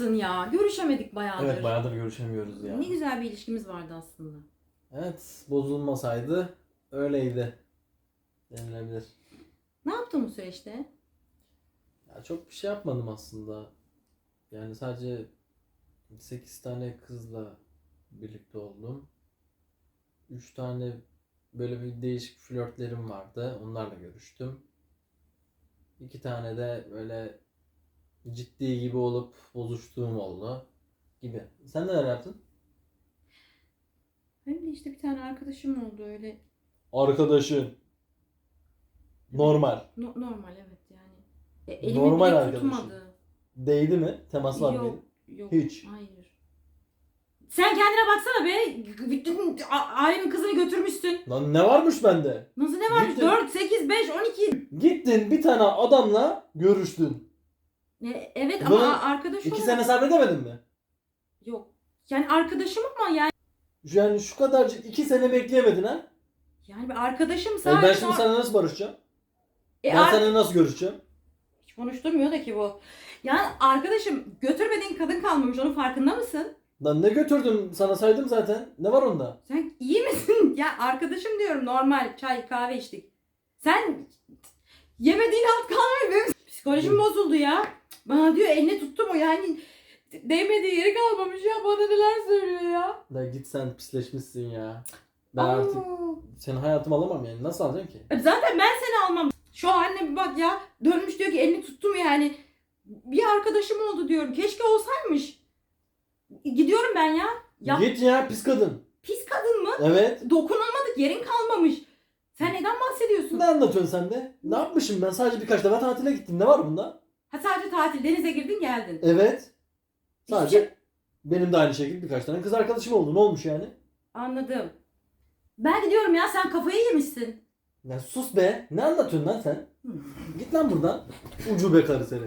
yaptın ya? Görüşemedik bayağıdır. Evet bayağıdır görüşemiyoruz ya. Ne güzel bir ilişkimiz vardı aslında. Evet bozulmasaydı öyleydi. Denilebilir. Ne yaptın bu süreçte? Ya çok bir şey yapmadım aslında. Yani sadece 8 tane kızla birlikte oldum. 3 tane böyle bir değişik flörtlerim vardı. Onlarla görüştüm. 2 tane de böyle ciddi gibi olup bozuştuğum oldu gibi. Sen neler yaptın? Benim de işte bir tane arkadaşım oldu öyle. Arkadaşın. Normal. No- normal evet yani. E, elimi Normal bile arkadaşın. tutmadı. Değdi mi? Temas var Yok, mıydı? yok. Hiç. Hayır. Sen kendine baksana be. Bütün a- ailemin kızını götürmüşsün. Lan ne varmış bende? Nasıl ne var? Gittim. 4, 8, 5, 12. Gittin bir tane adamla görüştün. E, evet Bunu ama arkadaş İki olarak- sene sabredemedin mi? Yok. Yani arkadaşım ama yani Yani şu kadarcık iki sene bekleyemedin ha? yani bir arkadaşım E sadece. ben şimdi seninle nasıl barışacağım? E, ben ar- seninle nasıl görüşeceğim? Hiç konuşturmuyor da ki bu. Yani arkadaşım götürmediğin kadın kalmamış onun farkında mısın? Lan ne götürdüm sana saydım zaten. Ne var onda? Sen iyi misin? ya arkadaşım diyorum normal çay kahve içtik. Sen yemediğin alt kalmıyor benim psikolojim bozuldu ya. Bana diyor elini tuttum o yani değmediği yeri kalmamış ya bana neler söylüyor ya. La git sen pisleşmişsin ya. Ben Aa. artık seni hayatıma alamam yani. Nasıl alacağım ki? Zaten ben seni almam. Şu haline bir bak ya. Dönmüş diyor ki elini tuttum yani. Bir arkadaşım oldu diyorum. Keşke olsaymış. Gidiyorum ben ya. Ya Git ya pis kadın. pis kadın mı? Evet. Dokunulmadık yerin kalmamış. Sen neden bahsediyorsun? Ne anlatıyorsun sen de? Ne yapmışım ben? Sadece birkaç defa tatile gittim. Ne var bunda? Ha sadece tatil denize girdin geldin. Evet. Hiçbir Sadece şey- benim de aynı şekilde birkaç tane kız arkadaşım oldu. Ne olmuş yani? Anladım. Ben gidiyorum ya sen kafayı yemişsin. Ya sus be. Ne anlatıyorsun lan sen? Git lan buradan. Ucube karı seni.